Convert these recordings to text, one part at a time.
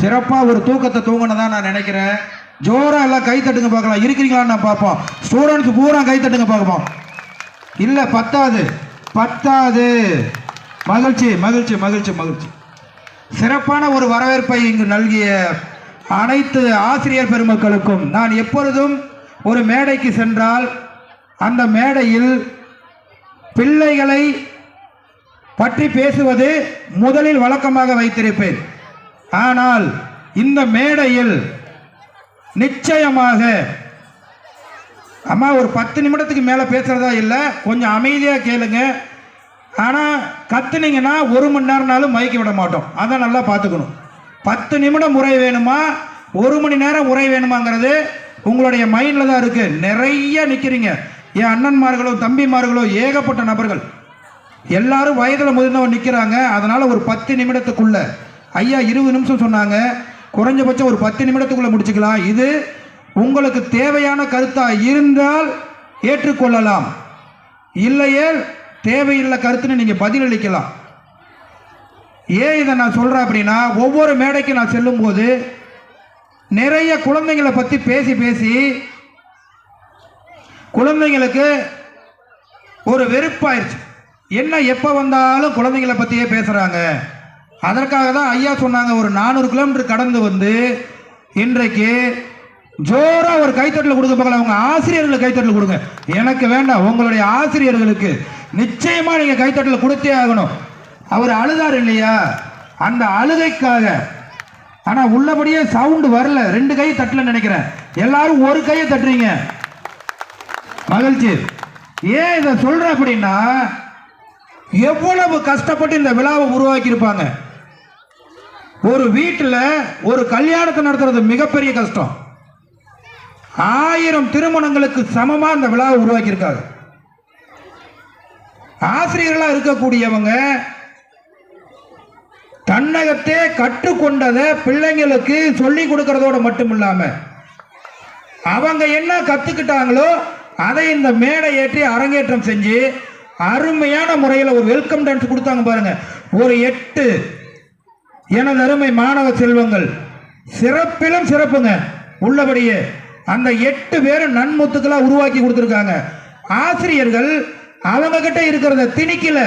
சிறப்பா ஒரு தூக்கத்தை தூங்கணும் நான் நினைக்கிறேன். ஜோரா எல்லாம் கை தட்டுங்க பார்க்கலாம். இருக்கிறீங்களான்னு நான் பார்ப்போம். ஸ்டூடெண்ட்ஸ் பூரா கை தட்டுங்க பார்ப்போம் இல்ல பத்தாது. பத்தாது. மகிழ்ச்சி மகிழ்ச்சி மகிழ்ச்சி மகிழ்ச்சி. சிறப்பான ஒரு வரவேற்பை இங்கு நல்கிய அனைத்து ஆசிரியர் பெருமக்களுக்கும் நான் எப்பொழுதும் ஒரு மேடைக்கு சென்றால் அந்த மேடையில் பிள்ளைகளை பற்றி பேசுவது முதலில் வழக்கமாக வைத்திருப்பேன். ஆனால் இந்த மேடையில் நிச்சயமாக அம்மா ஒரு பத்து நிமிடத்துக்கு மேலே பேசுகிறதா இல்லை கொஞ்சம் அமைதியாக கேளுங்க. ஆனால் கத்துனீங்கன்னா ஒரு மணி நேரம்னாலும் மயக்க விட மாட்டோம். அதை நல்லா பார்த்துக்கணும். பத்து நிமிடம் உரை வேணுமா? ஒரு மணி நேரம் உரை வேணுமாங்கிறது உங்களுடைய மைண்டில் தான் இருக்குது நிறைய நிற்கிறீங்க என் அண்ணன்மார்களோ தம்பிமார்களோ ஏகப்பட்ட நபர்கள். எல்லாரும் வயதில் முதிர்ந்தவன் நிற்கிறாங்க அதனால் ஒரு பத்து நிமிடத்துக்குள்ள ஐயா இருபது நிமிஷம் சொன்னாங்க. குறைஞ்சபட்சம் ஒரு பத்து நிமிடத்துக்குள்ள முடிச்சுக்கலாம். இது உங்களுக்கு தேவையான கருத்தாக இருந்தால் ஏற்றுக்கொள்ளலாம். இல்லையே தேவையில்லை கருத்துன்னு நீங்கள் பதிலளிக்கலாம். ஏன் இதை நான் சொல்கிறேன் அப்படின்னா ஒவ்வொரு மேடைக்கு நான் செல்லும்போது நிறைய குழந்தைங்களை பற்றி பேசி பேசி குழந்தைங்களுக்கு ஒரு வெறுப்பாயிருச்சு. என்ன எப்போ வந்தாலும் குழந்தைங்களை பற்றியே பேசுகிறாங்க அதற்காக தான் ஐயா சொன்னாங்க ஒரு நானூறு கிலோமீட்டர் கடந்து வந்து இன்றைக்கு ஜோராக ஒரு கைத்தட்டல் கொடுக்க பார்க்கலாம் அவங்க ஆசிரியர்களுக்கு கைத்தட்டல் கொடுங்க. எனக்கு வேண்டாம் உங்களுடைய ஆசிரியர்களுக்கு. நிச்சயமாக நீங்கள் கைத்தட்டல் கொடுத்தே ஆகணும். அவர் அழுதார் இல்லையா? அந்த அழுகைக்காக. ஆனால் உள்ளபடியே சவுண்டு வரல. ரெண்டு கை தட்டல நினைக்கிறேன். எல்லாரும் ஒரு கையை தட்டுறீங்க. மகிழ்ச்சி ஏன் இதை சொல்கிறேன் அப்படின்னா எவ்வளவு கஷ்டப்பட்டு இந்த விழாவை உருவாக்கி இருப்பாங்க ஒரு வீட்டில் ஒரு கல்யாணத்தை நடத்துறது மிகப்பெரிய கஷ்டம். ஆயிரம் திருமணங்களுக்கு சமமாக இந்த விழாவை உருவாக்கியிருக்காங்க. ஆசிரியர்களாக இருக்கக்கூடியவங்க தன்னகத்தே கற்றுக்கொண்டதை பிள்ளைங்களுக்கு சொல்லி கொடுக்கறதோட மட்டும் இல்லாமல் அவங்க என்ன கற்றுக்கிட்டாங்களோ அதை இந்த மேடை ஏற்றி அரங்கேற்றம் செஞ்சு அருமையான முறையில் ஒரு வெல்கம் டான்ஸ் கொடுத்தாங்க பாருங்க. ஒரு எட்டு எனது அருமை மாணவ செல்வங்கள். சிறப்பிலும் சிறப்புங்க. உள்ளபடியே அந்த எட்டு பேரும் நன்முத்துக்களாக உருவாக்கி கொடுத்துருக்காங்க. ஆசிரியர்கள் அவங்க கிட்ட இருக்கிறத திணிக்கல.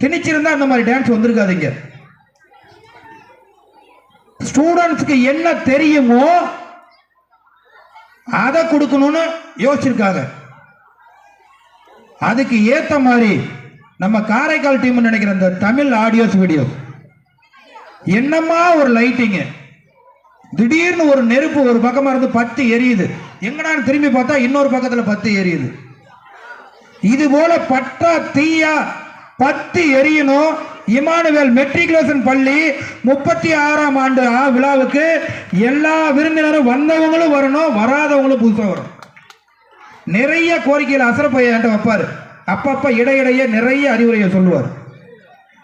திணிச்சிருந்தா அந்த மாதிரி டான்ஸ் வந்திருக்காதீங்க. ஸ்டூடெண்ட்ஸ்க்கு என்ன தெரியுமோ அதை கொடுக்கணும்னு யோசிச்சிருக்காங்க. அதுக்கு ஏத்த மாதிரி நம்ம காரைக்கால் டீம் நினைக்கிற இந்த தமிழ் ஆடியோஸ் வீடியோ என்னமா ஒரு லைட்டிங்கு திடீர்னு ஒரு நெருப்பு ஒரு பக்கமா இருந்து பத்து எரியுது. எங்கடான்னு திரும்பி பார்த்தா இன்னொரு பக்கத்துல பத்து எரியுது. இது போல பட்டா தீயா பத்து எரியணும். இமானுவேல் மெட்ரிகுலேஷன் பள்ளி முப்பத்தி ஆறாம் ஆண்டு ஆ- விழாவுக்கு எல்லா விருந்தினரும் வந்தவங்களும் வரணும் வராதவங்களும் புதுசாக வரணும். நிறைய கோரிக்கையில் அசரப்பைய என்கிட்ட வைப்பார். அப்பப்ப இடையிடையே நிறைய அறிவுரையை சொல்லுவார்.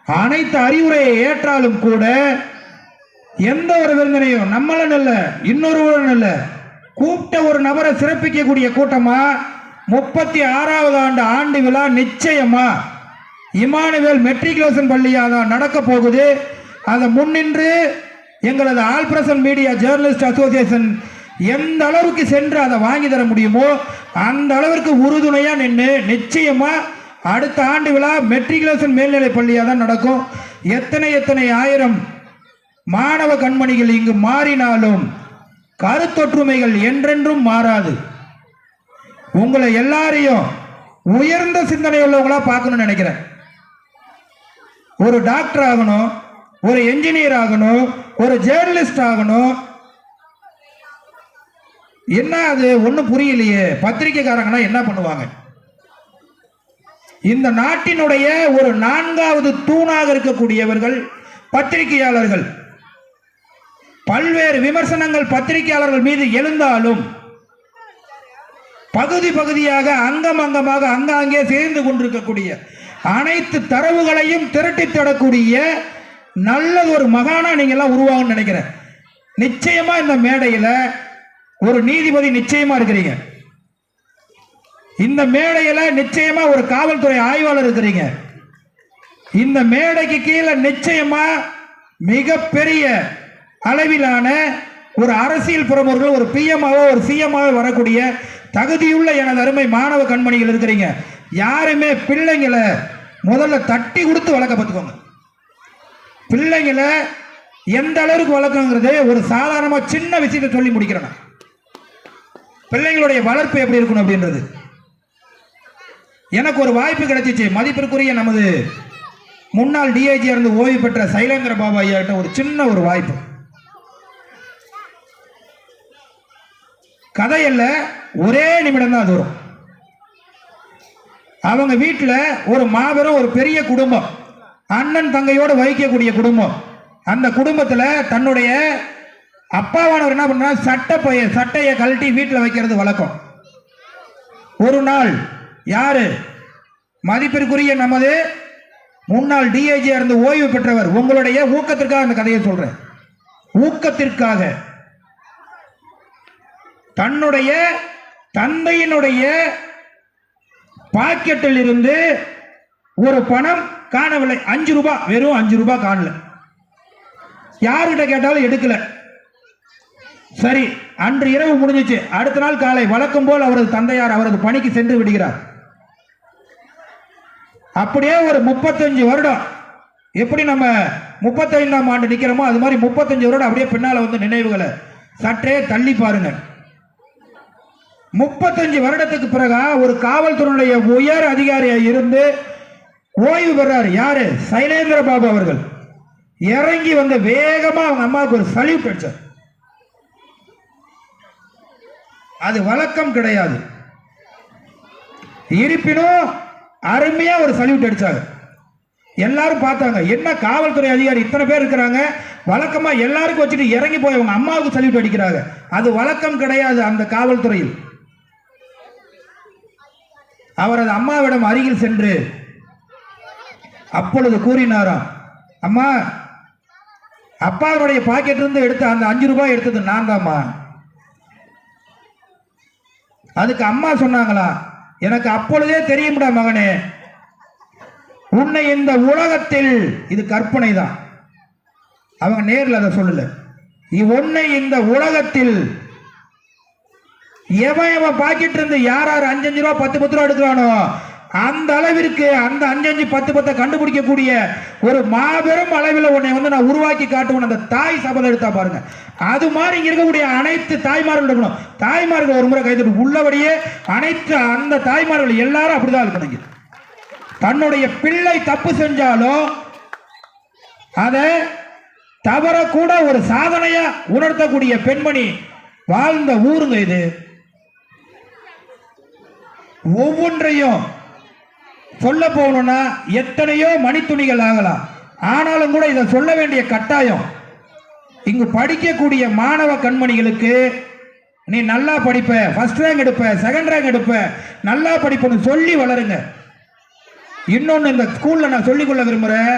அனைத்து அறிவுரையை ஏற்றாலும் கூட எந்த ஒரு விருந்தினையும் நம்மளும் இல்ல இன்னொருவரும் இல்ல கூப்பிட்ட ஒரு நபரை சிறப்பிக்கக்கூடிய கூட்டமா? முப்பத்தி ஆறாவது ஆண்டு ஆண்டு விழா நிச்சயமா? இமானுவேல் மெட்ரிகுலேஷன் பள்ளியாக தான் நடக்க போகுது. அதை முன்னின்று எங்களது ஆல்பிரசன் மீடியா ஜேர்னலிஸ்ட் அசோசியேஷன் எந்த அளவுக்கு சென்று அதை வாங்கி தர முடியுமோ அந்த அளவிற்கு உறுதுணையாக நின்று நிச்சயமாக அடுத்த ஆண்டு விழா மெட்ரிகுலேஷன் மேல்நிலை பள்ளியாக தான் நடக்கும். எத்தனை எத்தனை ஆயிரம் மாணவ கண்மணிகள் இங்கு மாறினாலும் கருத்தொற்றுமைகள் என்றென்றும் மாறாது. உங்களை எல்லாரையும் உயர்ந்த சிந்தனை உள்ளவங்களா பார்க்கணும்னு நினைக்கிறேன். ஒரு டாக்டர் ஆகணும் ஒரு என்ஜினியர் ஆகணும் ஒரு ஜேர்னலிஸ்ட் ஆகணும் என்ன அது? ஒன்றும் புரியலையே. பத்திரிகைக்காரங்கன்னா என்ன பண்ணுவாங்க? இந்த நாட்டினுடைய ஒரு நான்காவது தூணாக இருக்கக்கூடியவர்கள் பத்திரிகையாளர்கள். பல்வேறு விமர்சனங்கள் பத்திரிகையாளர்கள் மீது எழுந்தாலும் பகுதி பகுதியாக அங்கம் அங்கமாக அங்காங்கே சேர்ந்து கொண்டிருக்கக்கூடிய அனைத்து தரவுகளையும் திரட்டி தரக்கூடிய நல்ல ஒரு மகானா நீங்க எல்லாம் உருவாகும்னு நினைக்கிறேன். நிச்சயமா இந்த மேடையில் ஒரு நீதிபதி நிச்சயமா இருக்கிறீங்க. இந்த மேடையில நிச்சயமா ஒரு காவல்துறை ஆய்வாளர் இருக்கிறீங்க. இந்த மேடைக்கு கீழே நிச்சயமா மிகப்பெரிய அளவிலான ஒரு அரசியல் பிரமுகர்கள் ஒரு பிஎம்ஆவோ ஒரு சிஎம்ஆவோ வரக்கூடிய தகுதியுள்ள எனது அருமை மாணவ கண்மணிகள் இருக்கிறீங்க. யாருமே பிள்ளைங்களை முதல்ல தட்டி கொடுத்து வளர்க்க பார்த்துக்கோங்க பிள்ளைங்களை எந்த அளவுக்கு வளர்க்கணுங்கிறது ஒரு சாதாரணமாக சின்ன விஷயத்தை சொல்லி முடிக்கிறேன் பிள்ளைங்களுடைய வளர்ப்பு எப்படி இருக்கணும் அப்படின்றது. எனக்கு ஒரு வாய்ப்பு கிடைச்சிச்சு. மதிப்பிற்குரிய நமது முன்னாள் டிஐஜி இருந்து ஓய்வு பெற்ற சைலேந்திர பாபா ஐயா கிட்ட ஒரு சின்ன ஒரு வாய்ப்பு. கதையில் ஒரே நிமிடம் தான் அது வரும். அவங்க வீட்டில் ஒரு மாபெரும் ஒரு பெரிய குடும்பம். அண்ணன் தங்கையோடு வகிக்கக்கூடிய குடும்பம். அந்த குடும்பத்தில் தன்னுடைய அப்பாவானவர் என்ன பண்ணா சட்டை பைய சட்டையை கழட்டி வீட்டில் வைக்கிறது வழக்கம். ஒரு நாள் யாரு? மதிப்பிற்குரிய நமது முன்னாள் டிஐஜி இருந்து ஓய்வு பெற்றவர். உங்களுடைய ஊக்கத்திற்காக அந்த கதையை சொல்றேன். ஊக்கத்திற்காக. தன்னுடைய தந்தையினுடைய பாக்கெட்டில் இருந்து ஒரு பணம் காணவில்லை. அஞ்சு ரூபாய் வெறும் அஞ்சு ரூபாய் காணல. யாருகிட்ட கேட்டாலும் எடுக்கல. சரி அன்று இரவு முடிஞ்சிச்சு. அடுத்த நாள் காலை வழக்கம் போல் அவரது தந்தையார் அவரது பணிக்கு சென்று விடுகிறார். அப்படியே ஒரு முப்பத்தஞ்சு வருடம். எப்படி நம்ம முப்பத்தைந்தாம் ஆண்டு நிற்கிறோமோ அது மாதிரி முப்பத்தஞ்சு வருடம் அப்படியே பின்னால் வந்து நினைவுகளை சற்றே தள்ளி பாருங்க முப்பத்தஞ்சு வருடத்துக்கு பிறகு ஒரு காவல்துறையுடைய உயர் அதிகாரியாக இருந்து ஓய்வு பெறாரு. யாரு? சைலேந்திர பாபு அவர்கள். இறங்கி வந்து வேகமாக அவங்க அம்மாவுக்கு ஒரு சல்யூட் அடிச்சார். அது வழக்கம் கிடையாது. இருப்பினும் அருமையா ஒரு சல்யூட் அடிச்சாங்க எல்லாரும் பார்த்தாங்க என்ன காவல்துறை அதிகாரி இத்தனை பேர் இருக்கிறாங்க? வழக்கமா எல்லாருக்கும் வச்சுட்டு இறங்கி போய் அவங்க அம்மாவுக்கு சல்யூட் அடிக்கிறாங்க. அது வழக்கம் கிடையாது அந்த காவல்துறையில். அவரது அம்மாவிடம் அருகில் சென்று அப்பொழுது கூறினாராம் அம்மா அப்பாவுடைய பாக்கெட்லேருந்து எடுத்த அந்த அஞ்சு ரூபாய் எடுத்தது நான் தாம்மா அதுக்கு அம்மா சொன்னாங்களா எனக்கு அப்பொழுதே தெரியும்டா மகனே உன்னை இந்த உலகத்தில் இது கற்பனை தான் அவங்க நேரில் அதை சொல்லல. உன்னை இந்த உலகத்தில் எவன் எவன் பாக்கெட் இருந்து யார் யார் அஞ்சஞ்சு ரூபா பத்து பத்து ரூபா எடுக்கிறானோ அந்த அளவிற்கு அந்த அஞ்சஞ்சு பத்து பத்தை கண்டுபிடிக்கக்கூடிய ஒரு மாபெரும் அளவில் உன்னை வந்து நான் உருவாக்கி காட்டுவேன். அந்த தாய் சபதம் எடுத்தா பாருங்க. அது மாதிரி இங்கே இருக்கக்கூடிய அனைத்து தாய்மார்கள் இருக்கணும் தாய்மார்கள் ஒரு முறை கைது உள்ளபடியே அனைத்து அந்த தாய்மார்கள் எல்லாரும் அப்படிதான் இருக்கணும் தன்னுடைய பிள்ளை தப்பு செஞ்சாலும் அதை தவற கூட ஒரு சாதனையா உணர்த்தக்கூடிய பெண்மணி வாழ்ந்த ஊருங்க இது. ஒவ்வொன்றையும் சொல்ல போகணும்னா எத்தனையோ மணித்துணிகள் ஆகலாம். ஆனாலும் கூட இதை சொல்ல வேண்டிய கட்டாயம். இங்கு படிக்கக்கூடிய மாணவ கண்மணிகளுக்கு நீ நல்லா படிப்ப ஃபர்ஸ்ட் ரேங்க் எடுப்ப செகண்ட் ரேங்க் எடுப்ப நல்லா படிப்பன்னு சொல்லி வளருங்க. இன்னொன்று இந்த ஸ்கூலில் நான் சொல்லிக்கொள்ள விரும்புகிறேன்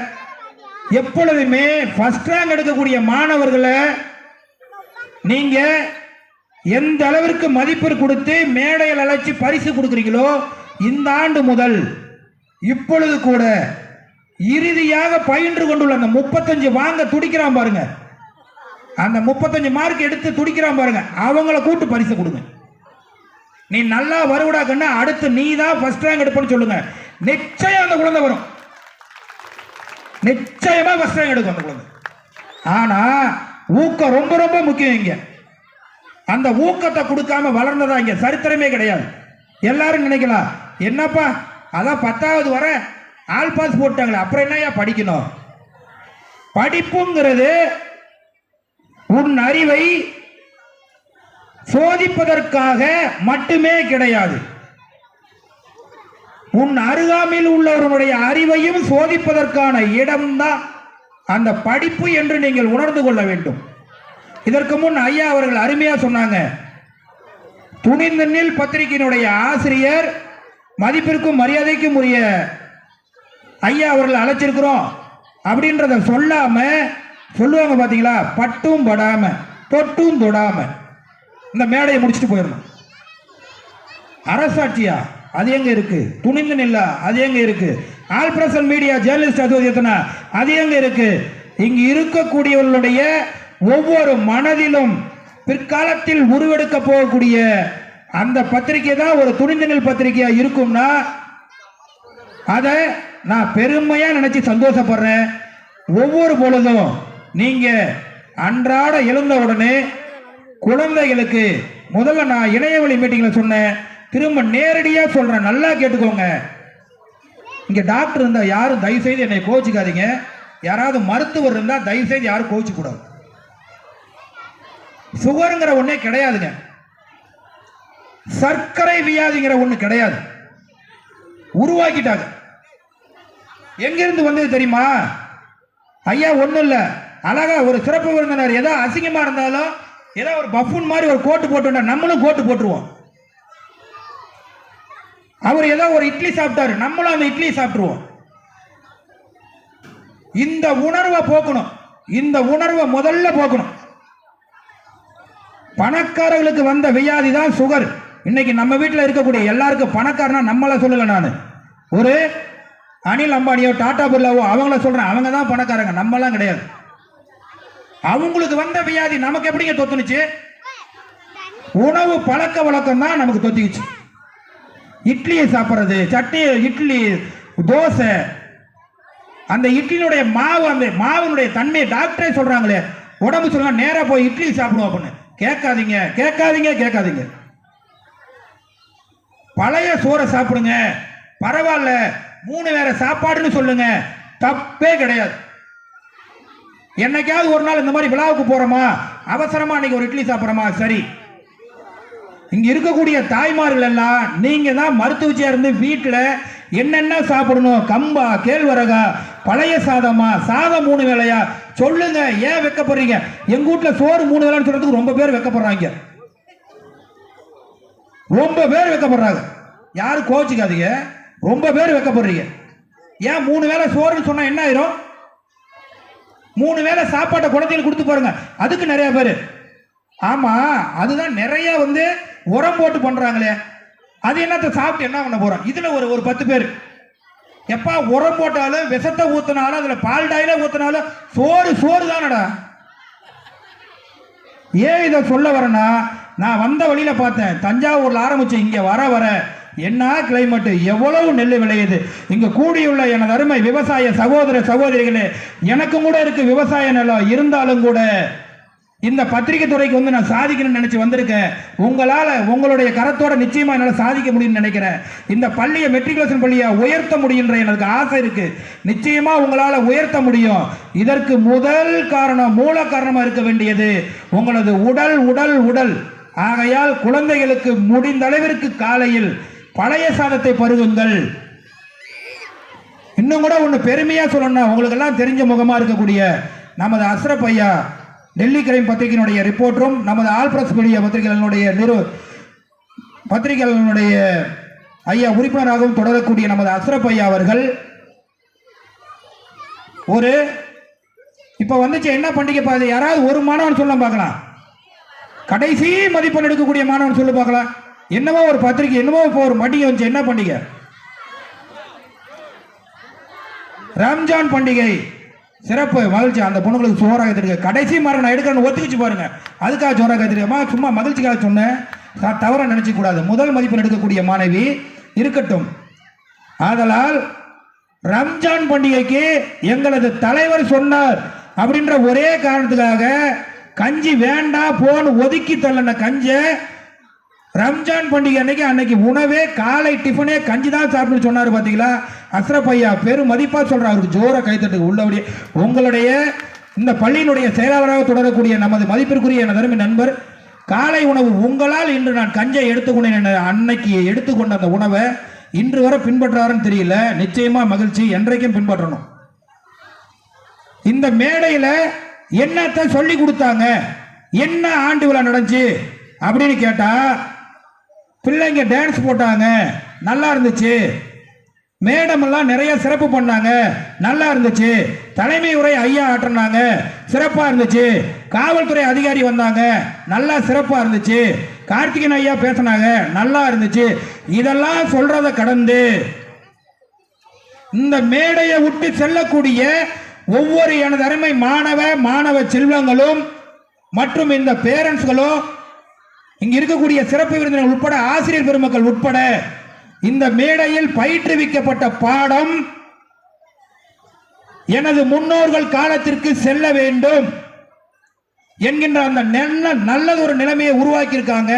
எப்பொழுதுமே ஃபர்ஸ்ட் ரேங்க் எடுக்கக்கூடிய மாணவர்களை நீங்கள் எந்த அளவிற்கு மதிப்பு கொடுத்து மேடையில் அழைச்சி பரிசு கொடுக்குறீங்களோ இந்த ஆண்டு முதல் இப்பொழுது கூட இறுதியாக பயின்று கொண்டுள்ள அந்த முப்பத்தஞ்சு வாங்க துடிக்கிறான் பாருங்கள் அந்த முப்பத்தஞ்சு மார்க் எடுத்து துடிக்கிறான் பாருங்க. அவங்கள கூட்டு பரிசு கொடுங்க. நீ நல்லா வருவடா கண்ணா அடுத்து நீ தான் ஃபர்ஸ்ட் ரேங்க் எடுப்பன்னு சொல்லுங்க. நிச்சயம் அந்த குழந்தை வரும். நிச்சயமா ஃபர்ஸ்ட் ரேங்க் எடுக்கும் அந்த குழந்தை. ஆனா ஊக்கம் ரொம்ப ரொம்ப முக்கியம் இங்க. அந்த ஊக்கத்தை கொடுக்காம வளர்ந்ததா இங்க சரித்திரமே கிடையாது. எல்லாரும் நினைக்கலாம் என்னப்பா அதான் பத்தாவது வர ஆல் பாஸ் போட்டாங்களே அப்புறம் என்னய்யா படிக்கணும்? படிப்புங்கிறது உன் அறிவை சோதிப்பதற்காக மட்டுமே கிடையாது. உன் அருகாமையில் உள்ளவர்களுடைய அறிவையும் சோதிப்பதற்கான இடம்தான் அந்த படிப்பு என்று நீங்கள் உணர்ந்து கொள்ள வேண்டும். இதற்கு முன் ஐயா அவர்கள் அருமையா சொன்னாங்க. துணிந்த நில் பத்திரிகையினுடைய ஆசிரியர் மதிப்பிற்கும் மரியாதைக்கும் உரிய ஐயா அவர்கள் அழைச்சிருக்கிறோம் அப்படின்றத சொல்லாம சொல்லுவாங்க பார்த்தீங்களா பட்டும் படாம தொட்டும் தொடாம. இந்த மேடையை முடிச்சுட்டு போயிடணும். அரசாட்சியா? அது எங்க இருக்கு? துணிந்து நில்லா? அது எங்க இருக்கு? ஆல்பிரசன் மீடியா ஜேர்னலிஸ்ட் அசோசியேஷனா? அது எங்க இருக்கு? இங்கு இருக்கக்கூடியவர்களுடைய ஒவ்வொரு மனதிலும் பிற்காலத்தில் உருவெடுக்க போகக்கூடிய அந்த பத்திரிகை தான் ஒரு துணிந்து துணிந்தனில் பத்திரிகையா இருக்கும்னா அதை நான் பெருமையா நினைச்சு சந்தோஷப்படுறேன். ஒவ்வொரு பொழுதும் நீங்க அன்றாட எழுந்த உடனே குழந்தைகளுக்கு முதல்ல நான் இணையவழி மீட்டிங்கில் சொன்னேன். திரும்ப நேரடியாக சொல்கிறேன் நல்லா கேட்டுக்கோங்க. இங்கே டாக்டர் இருந்தால் யாரும் தயவு செய்து என்னை கோச்சிக்காதீங்க யாராவது மருத்துவர் இருந்தால் தயவு செய்து யாரும் கோச்சிக்கூடாது சுகருங்கிற ஒன்றே கிடையாதுங்க. சர்க்கரை வியாதிங்கிற ஒன்று கிடையாது. உருவாக்கிட்டாங்க. எங்கிருந்து வந்தது தெரியுமா? ஐயா ஒன்றும் இல்லை. அழகா ஒரு சிறப்பு விருந்தினர். ஏதோ அசிங்கமா இருந்தாலும் ஏதோ ஒரு பஃபூன் மாதிரி ஒரு கோட்டு போட்டுட்டா நம்மளும் கோட்டு போட்டுருவோம். அவர் ஏதோ ஒரு இட்லி சாப்பிட்டாரு நம்மளும் அந்த இட்லி சாப்பிட்டுருவோம். இந்த உணர்வை போக்கணும். இந்த உணர்வை முதல்ல போக்கணும். பணக்காரர்களுக்கு வந்த வியாதி தான் சுகர். இன்னைக்கு நம்ம வீட்டில் இருக்கக்கூடிய எல்லாருக்கும் பணக்காரனா நம்மளை சொல்லல நான். ஒரு அனில் அம்பானியோ டாடா பிர்லாவோ அவங்கள சொல்கிறேன் அவங்க தான் பணக்காரங்க. நம்மலாம் கிடையாது. அவங்களுக்கு வந்த வியாதி நமக்கு எப்படிங்க தொத்துனுச்சு? உணவு பழக்க வழக்கம் தான் நமக்கு தொத்திக்குச்சு. இட்லியை சாப்பிட்றது சட்னி இட்லி தோசை. அந்த இட்லியினுடைய மாவு அந்த மாவினுடைய தன்மையை டாக்டரே சொல்கிறாங்களே உடம்பு சொல்லுங்க நேராக போய் இட்லி சாப்பிடுவோம் அப்படின்னு. கேட்காதீங்க கேட்காதீங்க கேட்காதீங்க. பழைய சோறை சாப்பிடுங்க. பரவாயில்ல மூணு வேற சாப்பாடுன்னு சொல்லுங்க. தப்பே கிடையாது. என்னைக்காவது ஒரு நாள் இந்த மாதிரி விழாவுக்கு போகிறோமா அவசரமாக இன்னைக்கு ஒரு இட்லி சாப்பிட்றோமா? சரி. இங்கே இருக்கக்கூடிய தாய்மார்கள் எல்லாம் நீங்கள் தான் மருத்துவச்சியா இருந்து வீட்டில் என்னென்ன சாப்பிடணும்? கம்பா கேழ்வரகா பழைய சாதமா சாதம் மூணு வேளையா? சொல்லுங்க ஏன் வெக்கப்படுறீங்க? எங்க வீட்டில் சோறு மூணு வேலைன்னு சொல்றதுக்கு ரொம்ப பேர் வெக்கப்படுறாங்க. ரொம்ப பேர் வைக்கப்படுறாங்க. யாரும் கோச்சிக்காதீங்க ரொம்ப பேர் வைக்கப்படுறீங்க. ஏன் மூணு வேளை சோறுன்னு சொன்னால் என்ன ஆயிரும்? மூணு வேளை சாப்பாட்டை குழந்தைகளுக்கு கொடுத்து பாருங்க. அதுக்கு நிறைய பேர். ஆமா அதுதான் நிறைய வந்து உரம் போட்டு பண்றாங்களே. அது என்னத்தை சாப்பிட்டு என்ன பண்ண போறோம்? இதுல ஒரு ஒரு பத்து பேர். எப்பா உரம் போட்டாலும் விஷத்தை ஊத்தினாலும் அதுல பால் டாயில ஊத்தினாலும் சோறு சோறு தானடா. ஏன் இதை சொல்ல வரேன்னா நான் வந்த வழியில பார்த்தேன். தஞ்சாவூர்ல ஆரம்பிச்சேன் இங்க வர வர என்ன கிளைமேட் எவ்வளவு நெல் விளையுது? இங்கே கூடியுள்ள எனது அருமை விவசாய சகோதர சகோதரிகளே எனக்கும் கூட இருக்கு விவசாய நிலம். இருந்தாலும் கூட இந்த பத்திரிகை துறைக்கு வந்து நான் சாதிக்கணும்னு நினச்சி வந்திருக்கேன். உங்களால் உங்களுடைய கரத்தோட நிச்சயமாக என்னால் சாதிக்க முடியும்னு நினைக்கிறேன். இந்த பள்ளியை மெட்ரிகுலேஷன் பள்ளியை உயர்த்த முடியுன்ற எனக்கு ஆசை இருக்குது நிச்சயமாக உங்களால் உயர்த்த முடியும். இதற்கு முதல் காரணம் மூல காரணமாக இருக்க வேண்டியது உங்களது உடல் உடல் உடல். ஆகையால் குழந்தைகளுக்கு முடிந்த அளவிற்கு காலையில் பழைய சாதத்தை பருகுங்கள். இன்னும் கூட ஒன்று பெருமையாக சொல்லணும்னா உங்களுக்கு எல்லாம் தெரிஞ்ச முகமாக இருக்கக்கூடிய நமது அஸ்ரப் ஐயா டெல்லி கிரைம் பத்திரிகையினுடைய ரிப்போர்ட்டரும் நமது ஆல் பிரஸ் மீடியா பத்திரிகைகளினுடைய நிறு பத்திரிகைகளினுடைய ஐயா உறுப்பினராகவும் தொடரக்கூடிய நமது அஸ்ரப் ஐயா அவர்கள் ஒரு இப்போ வந்துச்சு என்ன பண்டிகை பாது? யாராவது ஒரு மாணவன் சொல்ல பார்க்கலாம். கடைசி மதிப்பெண் எடுக்கக்கூடிய மாணவன் சொல்லு பார்க்கலாம். என்னமோ ஒரு பத்திரிகை என்னவோ இப்போ ஒரு பண்டிகை வந்துச்சு என்ன பண்டிகை? ரம்ஜான் பண்டிகை. சிறப்பு மகிழ்ச்சி. அந்த பொண்ணுங்களுக்கு சோறாக எடுத்துருக்க கடைசி மாதிரி நான் எடுக்கிறேன்னு ஒத்துக்கிச்சு பாருங்க. அதுக்காக சோறாக எடுத்துருக்கேம்மா சும்மா மகிழ்ச்சிக்காக சொன்னேன். சா- தவறா நினைச்சு கூடாது. முதல் மதிப்பெண் எடுக்கக்கூடிய மாணவி இருக்கட்டும். ஆதலால் ரம்ஜான் பண்டிகைக்கு எங்களது தலைவர் சொன்னார். அப்படின்ற ஒரே காரணத்துக்காக கஞ்சி வேண்டாம் போன்னு ஒதுக்கி தள்ளின கஞ்சை ரம்ஜான் பண்டிகை அன்னைக்கு அன்னைக்கு உணவே காலை டிஃபனே கஞ்சி தான் சாப்பிடுன்னு சொன்னார் பார்த்தீங்களா அஸ்ரப் ஐயா பெரும் மதிப்பாக சொல்கிறார் அவருக்கு ஜோர கைத்தட்டுக்கு உள்ளபடியே உங்களுடைய இந்த பள்ளியினுடைய செயலாளராக தொடரக்கூடிய நமது மதிப்பிற்குரிய எனது அருமை நண்பர் காலை உணவு உங்களால் இன்று நான் கஞ்சை எடுத்துக்கொண்டேன் என அன்னைக்கு எடுத்துக்கொண்ட அந்த உணவை இன்று வரை பின்பற்றாருன்னு தெரியல. நிச்சயமாக மகிழ்ச்சி. என்றைக்கும் பின்பற்றணும். இந்த மேடையில் என்னத்தை சொல்லி கொடுத்தாங்க? என்ன ஆண்டு விழா நடந்துச்சு? அப்படின்னு கேட்டால் பிள்ளைங்க டான்ஸ் போட்டாங்க. நல்லா இருந்துச்சு. மேடம் எல்லாம் நிறைய சிறப்பு பண்ணாங்க. நல்லா இருந்துச்சு. தலைமை உரை ஐயா ஆற்றினாங்க. சிறப்பாக இருந்துச்சு. காவல்துறை அதிகாரி வந்தாங்க. நல்லா சிறப்பாக இருந்துச்சு. கார்த்திகன் ஐயா பேசினாங்க. நல்லா இருந்துச்சு. இதெல்லாம் சொல்கிறத கடந்து இந்த மேடையை விட்டு செல்லக்கூடிய ஒவ்வொரு எனது அருமை மாணவ மாணவ செல்வங்களும் மற்றும் இந்த பேரண்ட்ஸ்களும் இங்க இருக்கக்கூடிய சிறப்பு விருந்தினர் உட்பட ஆசிரியர் பெருமக்கள் உட்பட இந்த மேடையில் பயிற்றுவிக்கப்பட்ட பாடம் எனது முன்னோர்கள் காலத்திற்கு செல்ல வேண்டும் என்கின்ற அந்த நல்ல நல்லது ஒரு நிலைமையை உருவாக்கியிருக்காங்க.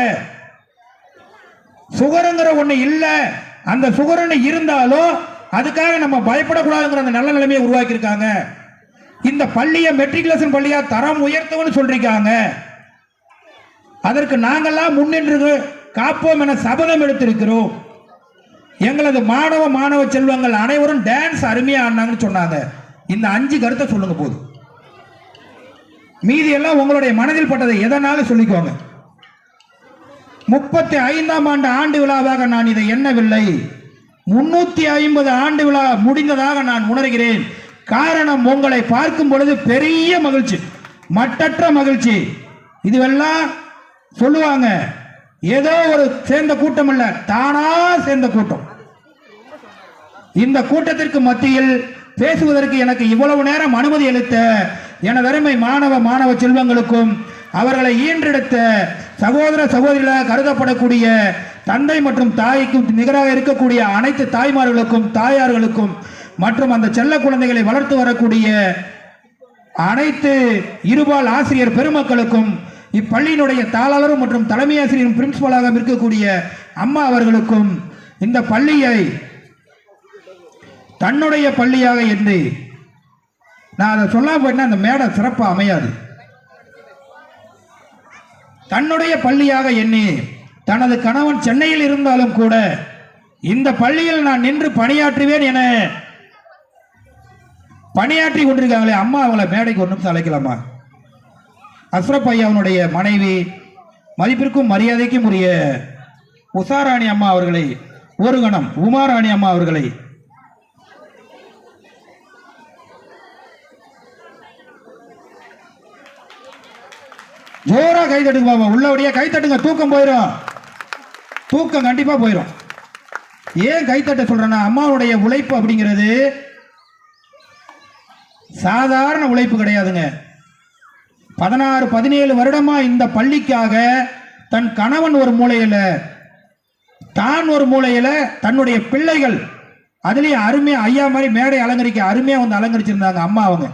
சுகருங்கிற ஒண்ணு இல்ல. அந்த சுகர்னு இருந்தாலும் அதுக்காக நம்ம பயப்படக்கூடாதுங்கிற அந்த நல்ல நிலைமையை உருவாக்கியிருக்காங்க. இந்த பள்ளியை மெட்ரிகுலேஷன் பள்ளியா தரம் உயர்த்தவும்னு சொல்றீங்க அதற்கு நாங்கெல்லாம் முன்னின்று காப்போம் என சபதம் எடுத்திருக்கிறோம். எங்களது மாணவ மாணவ செல்வங்கள் அனைவரும் டான்ஸ் அருமையா ஆடினாங்கன்னு சொன்னாங்க. இந்த அஞ்சு கருத்தை சொல்லுங்க போதும் மீதி எல்லாம் உங்களுடைய மனதில் பட்டதை எதனாலும் சொல்லிக்கோங்க. முப்பத்தி ஐந்தாம் ஆண்டு ஆண்டு விழாவாக நான் இதை எண்ணவில்லை. முன்னூத்தி ஐம்பது ஆண்டு விழா முடிந்ததாக நான் உணர்கிறேன். காரணம் உங்களை பார்க்கும் பொழுது பெரிய மகிழ்ச்சி மட்டற்ற மகிழ்ச்சி. இதுவெல்லாம் சொல்லுவாங்க. ஏதோ ஒரு சேர்ந்த கூட்டம் இல்ல தானா சேர்ந்த கூட்டம். இந்த கூட்டத்திற்கு மத்தியில் பேசுவதற்கு எனக்கு இவ்வளவு நேரம் அனுமதி அளித்த என வெறுமை மாணவ மாணவ செல்வங்களுக்கும் அவர்களை ஈன்றெடுத்த சகோதர சகோதரிகளாக கருதப்படக்கூடிய தந்தை மற்றும் தாய்க்கும் நிகராக இருக்கக்கூடிய அனைத்து தாய்மார்களுக்கும் தாயார்களுக்கும் மற்றும் அந்த செல்ல குழந்தைகளை வளர்த்து வரக்கூடிய அனைத்து இருபால் ஆசிரியர் பெருமக்களுக்கும் இப்பள்ளியினுடைய தாளாளரும் மற்றும் தலைமை ஆசிரியரும் பிரின்சிபலாக இருக்கக்கூடிய அம்மா அவர்களுக்கும் இந்த பள்ளியை தன்னுடைய பள்ளியாக என்று நான் அதை சொல்லாம போயிட்டா அந்த மேடை சிறப்பாக அமையாது. தன்னுடைய பள்ளியாக எண்ணி தனது கணவன் சென்னையில் இருந்தாலும் கூட இந்த பள்ளியில் நான் நின்று பணியாற்றுவேன் என பணியாற்றி கொண்டிருக்காங்களே அம்மா அவங்கள மேடைக்கு ஒன்றும் அழைக்கலாமா? அஸ்ரப் ஐயாவுடைய மனைவி மதிப்பிற்கும் மரியாதைக்கும் உரிய உஷாராணி அம்மா அவர்களை ஒரு கணம் உமாராணி அம்மா அவர்களை. ஜோரா கை தட்டுங்க பாபா உள்ளபடியே கை தட்டுங்க தூக்கம் போயிடும் தூக்கம் கண்டிப்பா போயிடும் ஏன் கைத்தட்ட சொல்றேன்னா அம்மாவுடைய உழைப்பு அப்படிங்கிறது சாதாரண உழைப்பு கிடையாதுங்க. பதினாறு பதினேழு வருடமா இந்த பள்ளிக்காக தன் கணவன் ஒரு மூலையில தான் ஒரு மூலையில தன்னுடைய பிள்ளைகள் அதுலேயும் அருமையாக ஐயா மாதிரி மேடை அலங்கரிக்க அருமையாக வந்து அலங்கரிச்சிருந்தாங்க அம்மா அவங்க.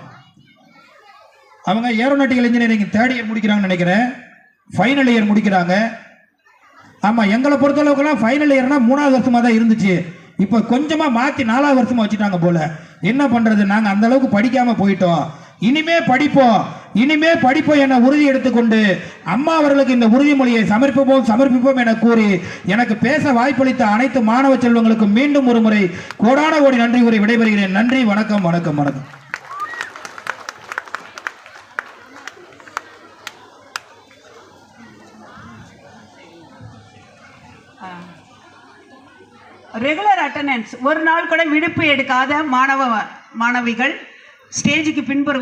அவங்க ஏரோநாட்டிக்கல் இன்ஜினியரிங் தேர்ட் இயர் முடிக்கிறாங்கன்னு நினைக்கிறேன். ஃபைனல் இயர் முடிக்கிறாங்க. ஆமாம் எங்களை பொறுத்தளவுக்குலாம் ஃபைனல் இயர்னால் மூணாவது வருஷமாக தான் இருந்துச்சு. இப்போ கொஞ்சமாக மாற்றி நாலாவது வருஷமாக வச்சுட்டாங்க போல். என்ன பண்ணுறது நாங்கள் அந்தளவுக்கு படிக்காமல் போயிட்டோம். இனிமே படிப்போம். இனிமே படிப்போம் என உறுதி எடுத்துக்கொண்டு அம்மா அவர்களுக்கு இந்த உறுதிமொழியை சமர்ப்பிப்போம் சமர்ப்பிப்போம் என கூறி எனக்கு பேச வாய்ப்பளித்த அனைத்து மாணவ செல்வங்களுக்கும் மீண்டும் ஒரு முறை கோடான கோடி நன்றி கூறி விடைபெறுகிறேன். நன்றி வணக்கம் வணக்கம் வணக்கம். ரெகுலர் அட்டண்டன்ஸ் ஒரு நாள் கூட விடுப்பு எடுக்காத மாணவ மாணவிகள் ஸ்டேஜுக்கு பின்புறம்